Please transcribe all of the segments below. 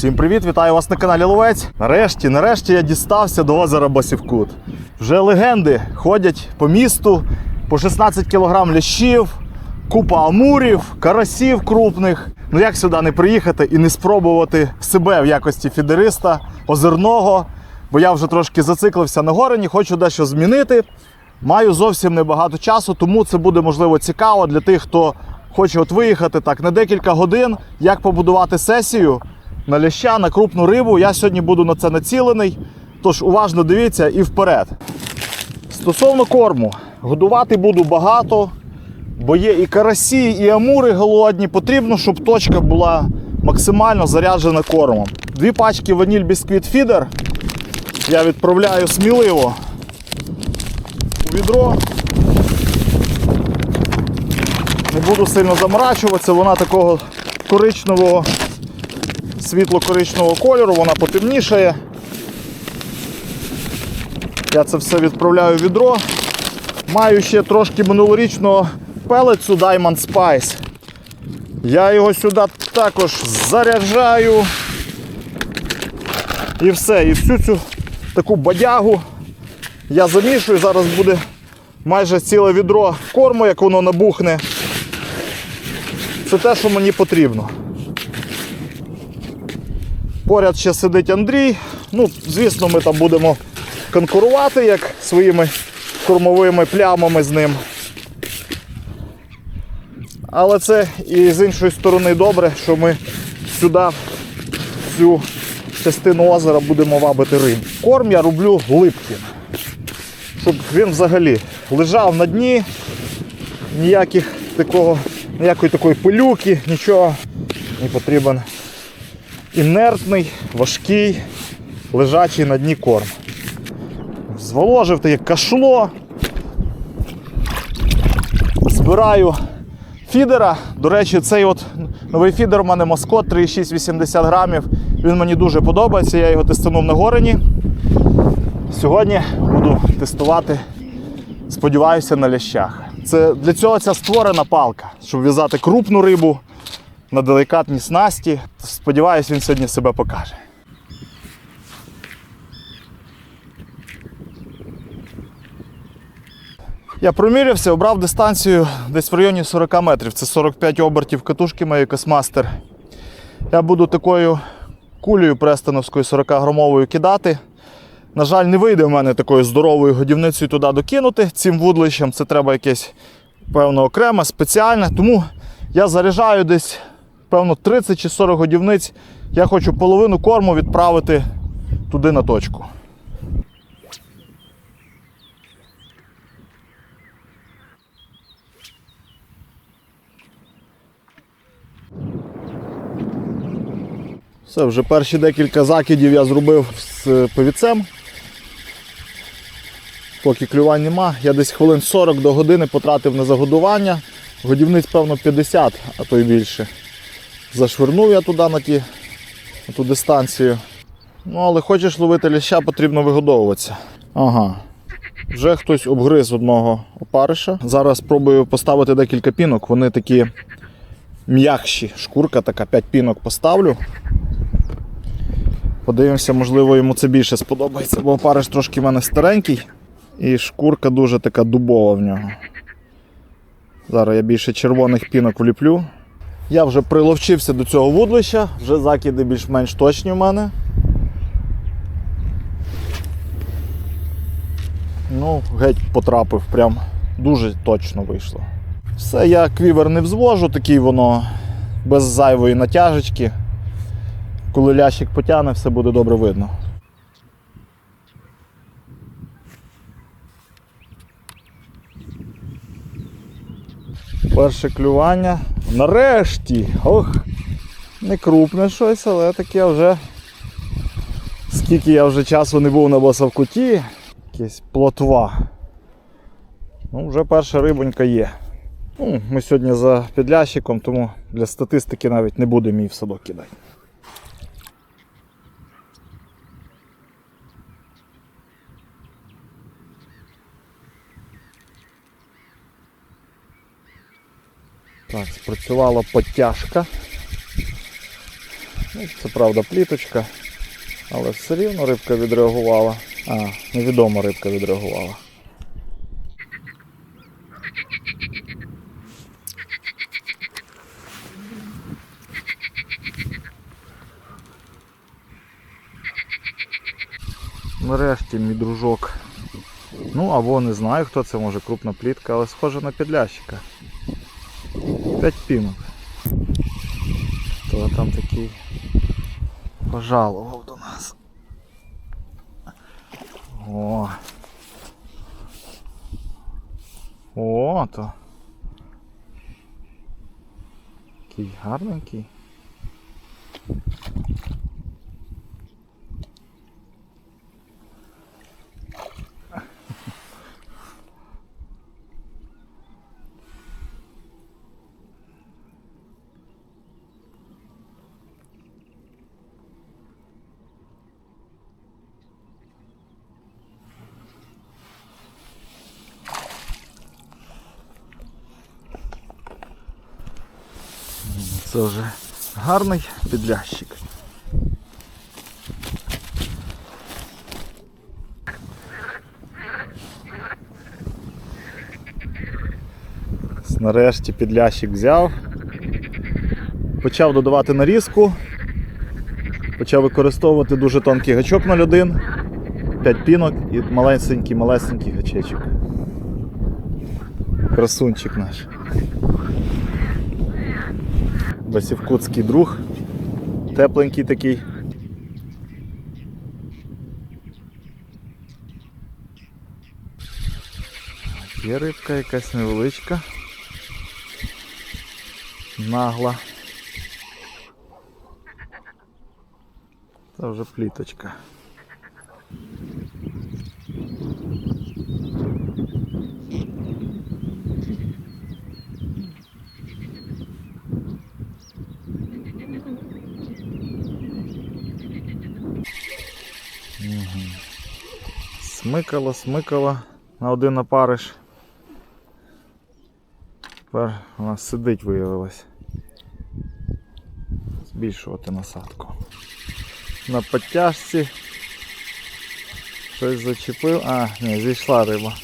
Всім привіт, вітаю вас на каналі Ловець. Нарешті, нарешті я дістався до озера Басівкут. Вже легенди ходять по місту по 16 кг лящів, купа амурів, карасів крупних. Ну як сюди не приїхати і не спробувати себе в якості фідериста озерного, бо я вже трошки зациклився на горені, хочу дещо змінити. Маю зовсім небагато часу, тому це буде можливо цікаво для тих, хто хоче от виїхати так на декілька годин, як побудувати сесію на ляща, на крупну рибу. Я сьогодні буду на це націлений. Тож уважно дивіться і вперед. Стосовно корму, годувати буду багато, бо є і карасі, і амури голодні. Потрібно, щоб точка була максимально заряджена кормом. Дві пачки ваніль бісквіт фідер я відправляю сміливо у відро. Не буду сильно заморачуватися, вона такого коричневого, світло-коричневого кольору, вона потемнішає. Я це все відправляю в відро. Маю ще трошки минулорічного пелецу Diamond Spice. Я його сюди також заряджаю. І все. І всю цю таку бадягу я замішую. Зараз буде майже ціле відро корму, як воно набухне. Це те, що мені потрібно. Поряд ще сидить Андрій. Ну, звісно, ми там будемо конкурувати як своїми кормовими плямами з ним. Але це і з іншої сторони добре, що ми сюди, цю частину озера будемо вабити риб. Корм я роблю липким, щоб він взагалі лежав на дні, ніяких такого, ніякої такої пилюки, нічого не потрібен. Інертний, важкий, лежачий на дні корм. Зволожив таке кашло. Збираю фідера. До речі, цей от новий фідер у мене Москот 3,680 грамів. Він мені дуже подобається, я його тестував на горені. Сьогодні буду тестувати, сподіваюся, на лящах. Це, для цього ця створена палка, щоб в'язати крупну рибу на делікатній снасті. Сподіваюсь, він сьогодні себе покаже. Я промірявся, обрав дистанцію десь в районі 40 метрів. Це 45 обертів катушки моєї Космастер. Я буду такою кулею престоновською 40-грамовою кидати. На жаль, не вийде в мене такою здоровою годівницею туди докинути цим вудлищем. Це треба якесь, певно, окреме, спеціальне. Тому я заряджаю десь, певно, 30 чи 40 годівниць. Я хочу половину корму відправити туди на точку. Все, вже перші декілька закидів я зробив з повіцем. Поки клювань нема, я десь хвилин 40 до години потратив на загодування. Годівниць, певно, 50, а то й більше. Зашвирнув я туди на, ті, на ту дистанцію. Ну, але хочеш ловити ляща, потрібно вигодовуватися. Ага. Вже хтось обгриз одного опариша. Зараз спробую поставити декілька пінок. Вони такі м'якші. Шкурка така, 5 пінок поставлю. Подивимося, можливо, йому це більше сподобається, бо опариш трошки в мене старенький і шкурка дуже така дубова в нього. Зараз я більше червоних пінок вліплю. Я вже приловчився до цього вудлища, вже закиди більш-менш точні в мене. Ну, геть потрапив, прям дуже точно вийшло. Все, я квівер не взвожу, такий воно без зайвої натяжечки. Коли лящик потягне, все буде добре видно. Перше клювання. Нарешті! Ох! Не крупне щось, але таке вже. Скільки я вже часу не був на басавкуті, якась плотва. Ну, вже перша рибонька є. Ну, Ми сьогодні за підлящиком, тому для статистики навіть не будемо її в садок кидати. Так, спрацювала потяжка. Ну, Це правда пліточка, але все рівно рибка відреагувала. А, невідома рибка відреагувала. Нарешті мій дружок. Ну або не знаю хто це, може крупна плітка, але схоже на підлящика. П'ять пінок. То там такий пожалував до нас. О. О, то. Який гарненький. Це вже гарний підлящик. Нарешті підлящик взяв. Почав додавати нарізку. Почав використовувати дуже тонкий гачок 0,1, 5 пінок і малесенький малесенький гачечок. Красунчик наш. Басівкутський друг. Тепленький такий. Є рибка якась невеличка. Нагла. Це вже пліточка. Смикало, смикало на один опариш. Тепер вона сидить виявилось. Збільшувати насадку. На потяжці. Щось зачепив. А, ні, зійшла риба.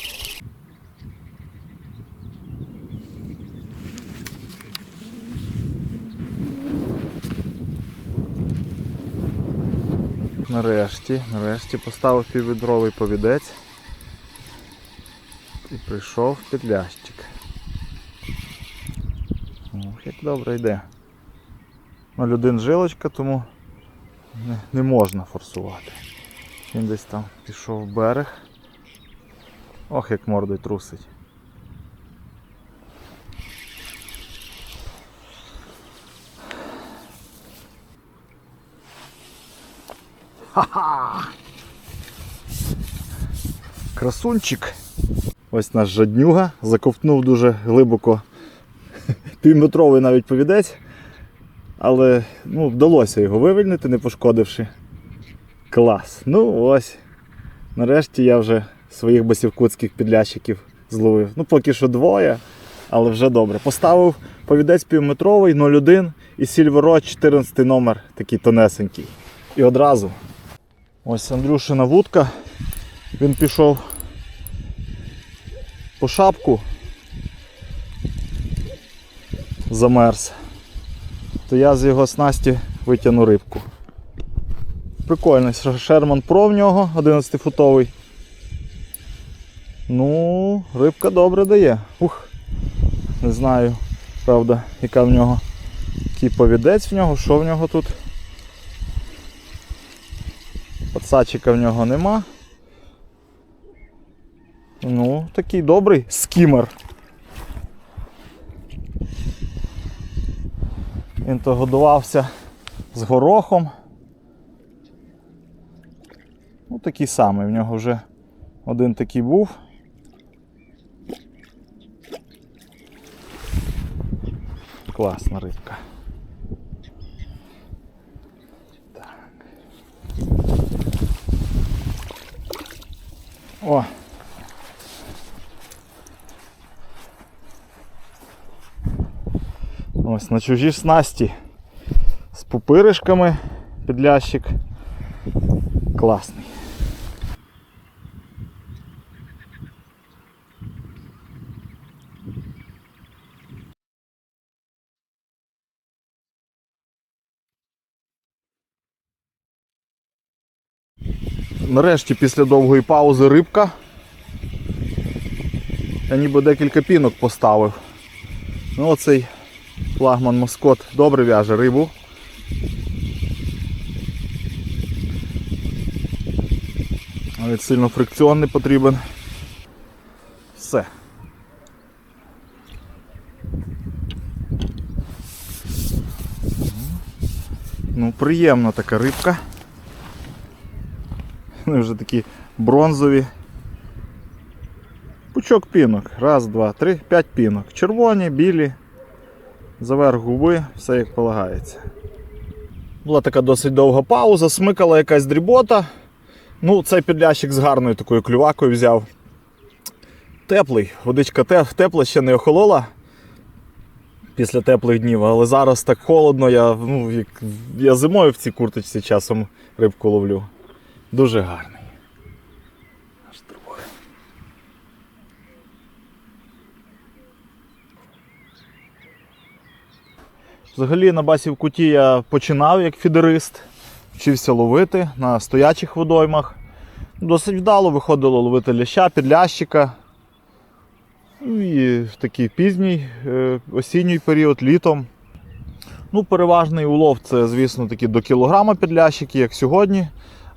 Нарешті, нарешті поставив піввідровий повідець і прийшов підлящик. Ох, як добре йде. На людин жилочка, тому не, не можна форсувати. Він десь там пішов в берег. Ох, як мордою трусить. Ха-ха! Красунчик. Ось наш жаднюга заковтнув дуже глибоко півметровий навіть повідець, але ну, вдалося його вивільнити, не пошкодивши. Клас. Ну ось. Нарешті я вже своїх басівкутських підлящиків зловив. Ну, поки що двоє, але вже добре. Поставив повідець півметровий 0,1 і Сільверо 14 номер, такий тонесенький. І одразу. Ось Андрюшина вудка. Він пішов по шапку. Замерз. То я з його снасті витягну рибку. Прикольний Sherman Pro в нього 11-футовий. Ну, рибка добре дає. Ух. Не знаю, правда, яка в нього який повідець в нього, що в нього тут. Подсадчика в нього нема. Ну, такий добрий скімер. Він то годувався з горохом. Ну, такий самий, в нього вже один такий був. Класна рибка. О! Ось на чужі снасті з пупиришками. підлящик. Класний. Нарешті після довгої паузи рибка. Я ніби декілька пінок поставив. Ну оцей флагман Москот добре в'яже рибу. Навіть сильно фрикціон не потрібен. Все. Ну, приємна така рибка. Вони вже такі бронзові. Пучок пінок. Раз, два, три, п'ять пінок. Червоні, білі, заверх губи, все як полагається. Була така досить довга пауза, смикала якась дрібота. Ну, цей підлящик з гарною такою клювакою взяв. Теплий, водичка тепла, ще не охолола після теплих днів, але зараз так холодно, я, ну, я зимою в цій курточці часом рибку ловлю. Дуже гарний. Аж друг. Взагалі на басі в куті я починав як фідерист, вчився ловити на стоячих водоймах. Досить вдало виходило ловити ляща, підлящика. Ну і в такий пізній е, осінній період, літом. Ну, переважний улов це, звісно, такі до кілограма підлящики, як сьогодні.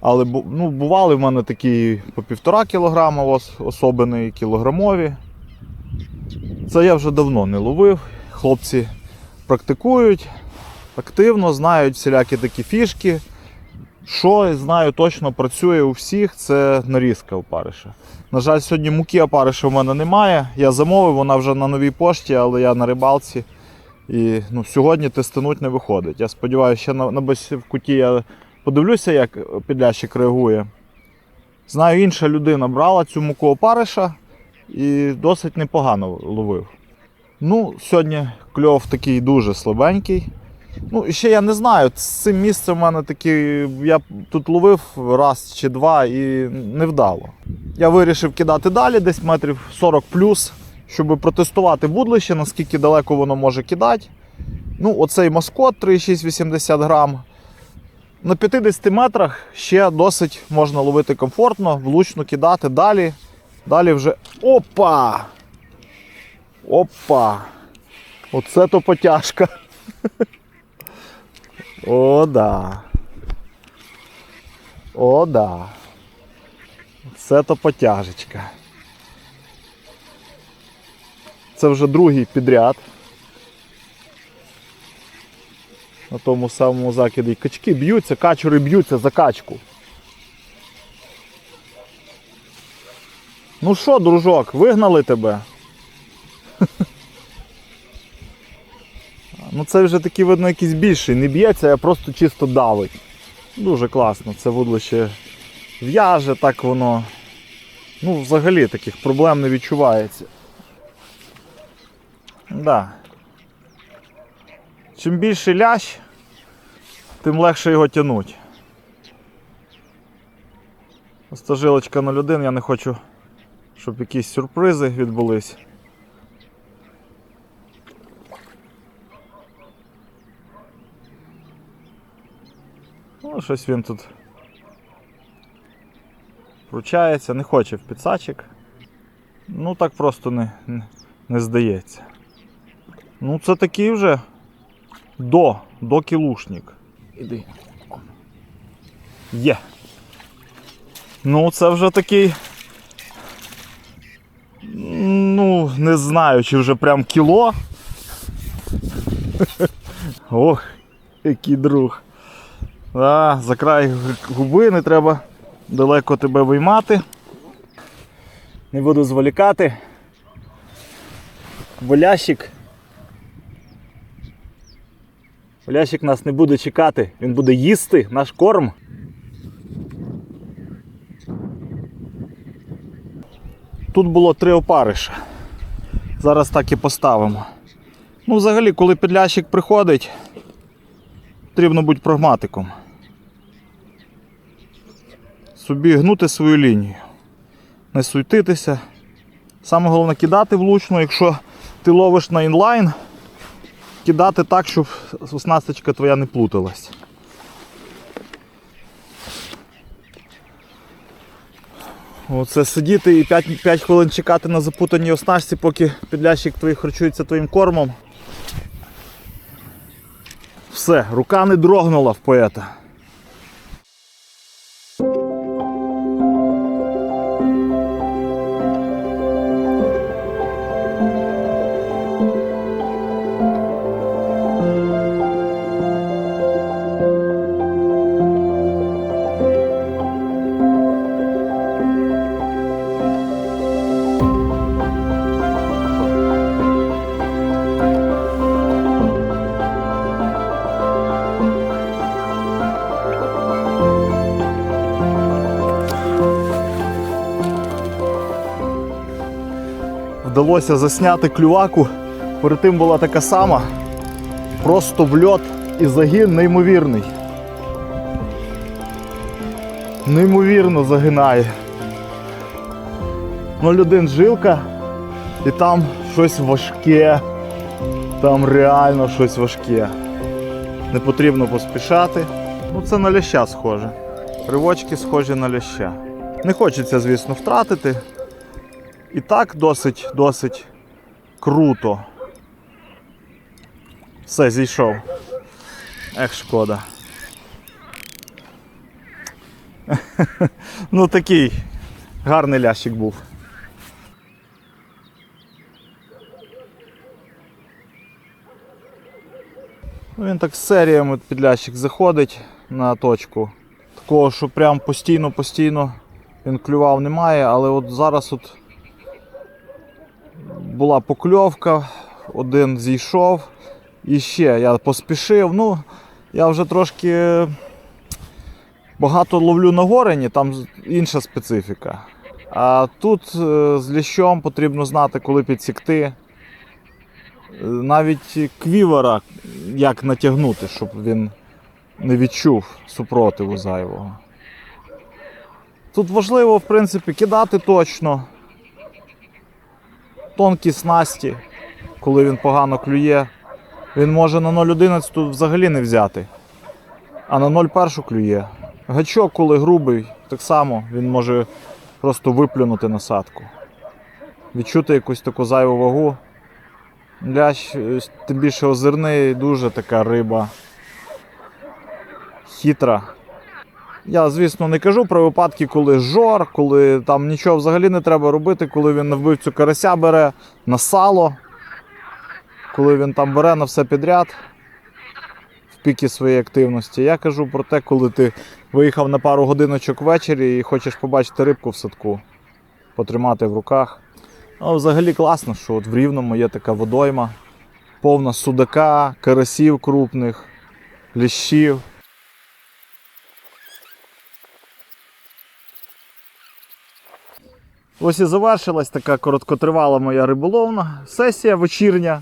Але ну, бували в мене такі по півтора кілограма особини кілограмові. Це я вже давно не ловив. Хлопці практикують активно, знають всілякі такі фішки. Що знаю точно працює у всіх, це нарізка опариша. На жаль, сьогодні муки опариша в мене немає. Я замовив, вона вже на новій пошті, але я на рибалці. І ну, сьогодні тестануть не виходить. Я сподіваюся, ще на, на в куті я подивлюся, як підлящик реагує. Знаю, інша людина брала цю муку опариша і досить непогано ловив. Ну, сьогодні кльов такий дуже слабенький. Ну, і ще я не знаю, з цим місцем в мене такий. Я тут ловив раз чи два і не вдало. Я вирішив кидати далі, десь метрів 40 плюс, щоб протестувати будлище, наскільки далеко воно може кидати. Ну, оцей маскот 3,680 грам. На 50 метрах ще досить можна ловити комфортно, влучно кидати далі. Далі вже. Опа! Опа! Оце то потяжка. О, да. О, да. Це то потяжечка. Це вже другий підряд. На тому самому закиді качки б'ються, качури б'ються за качку. Ну що, дружок, вигнали тебе? Ну це вже такий, видно, якийсь більший. Не б'ється, а просто чисто давить. Дуже класно. Це вудлище в'яже, так воно. Ну, взагалі таких проблем не відчувається. Да. Чим більший лящ, тим легше його тягнути. Остажилочка 01, я не хочу, щоб якісь сюрпризи відбулись. Ну, щось він тут вручається, не хоче в підсачик. Ну так просто не, не, не здається. Ну це такий вже до, до кілушник. Іди. Є. Ну, це вже такий. Ну, не знаю, чи вже прям кіло. Ох, який друг. А, за край губи не треба далеко тебе виймати. Не буду зволікати. Болящик. Болящик нас не буде чекати, він буде їсти наш корм. Тут було три опариша. Зараз так і поставимо. Ну, взагалі, коли підлящик приходить, потрібно бути прагматиком. собі гнути свою лінію. Не суйтитися. Саме головне кидати влучно, якщо ти ловиш на інлайн, кидати так, щоб оснасточка твоя не плуталась. Оце сидіти і 5, 5 хвилин чекати на запутаній оснастці, поки підлящик твій харчується твоїм кормом. Все, рука не дрогнула в поета. Вдалося засняти клюваку. Перед тим була така сама. Просто в льот і загін неймовірний. Неймовірно загинає. 0,1 жилка і там щось важке. Там реально щось важке. Не потрібно поспішати. Ну це на ляща схоже. Ривочки схожі на ляща. Не хочеться, звісно, втратити. І так досить, досить круто. Все, зійшов. Ех, шкода. ну такий гарний лящик був. Ну, Він так з серіями підлящик заходить на точку. Такого, що прям постійно-постійно він клював немає, але от зараз от була покльовка, один зійшов. І ще я поспішив. Ну, я вже трошки багато ловлю на горені, там інша специфіка. А тут е, з ліщом потрібно знати, коли підсікти. Е, Навіть квівера як натягнути, щоб він не відчув супротиву зайвого. Тут важливо, в принципі, кидати точно, тонкі снасті, коли він погано клює. Він може на 0,11 взагалі не взяти, а на 0,1 клює. Гачок, коли грубий, так само він може просто виплюнути насадку. Відчути якусь таку зайву вагу. Лящ, тим більше озерний, дуже така риба. Хитра. Я, звісно, не кажу про випадки, коли жор, коли там нічого взагалі не треба робити, коли він на вбивцю карася бере на сало, коли він там бере на все підряд в піки своєї активності. Я кажу про те, коли ти виїхав на пару годиночок ввечері і хочеш побачити рибку в садку, потримати в руках. Ну, взагалі класно, що от в Рівному є така водойма, повна судака, карасів крупних, ліщів. Ось і завершилась така короткотривала моя риболовна сесія вечірня.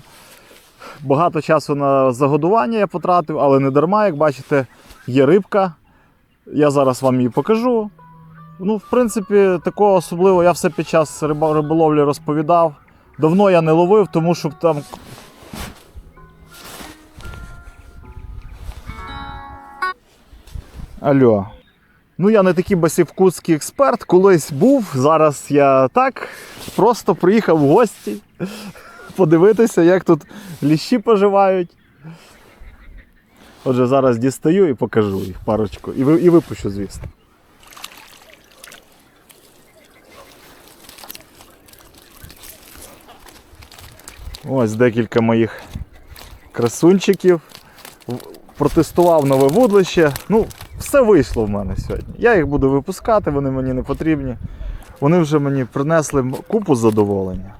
Багато часу на загодування я потратив, але не дарма, як бачите, є рибка. Я зараз вам її покажу. Ну, в принципі, такого особливого я все під час риболовлі розповідав. Давно я не ловив, тому що там. Алло. Ну, я не такий басівкутський експерт, колись був. Зараз я так просто приїхав в гості подивитися, як тут ліщі поживають. Отже, зараз дістаю і покажу їх парочку. І, і випущу, звісно. Ось декілька моїх красунчиків. Протестував нове вудлище. Ну, все вийшло в мене сьогодні. Я їх буду випускати, вони мені не потрібні. Вони вже мені принесли купу задоволення.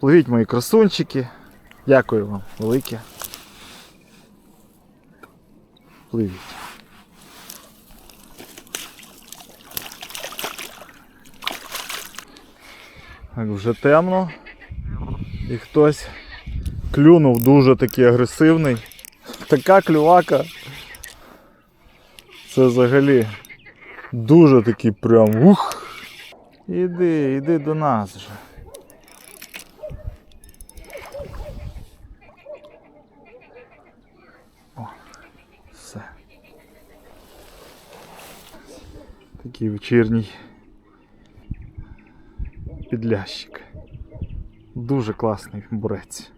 Пливіть мої красунчики. Дякую вам велике. Пливіть. Так, вже темно. І хтось клюнув дуже такий агресивний. Така клювака. Це взагалі дуже такий прям ух. Іди, іди до нас вже. О, все. Такий вечірній підлящик. Дуже класний бурець.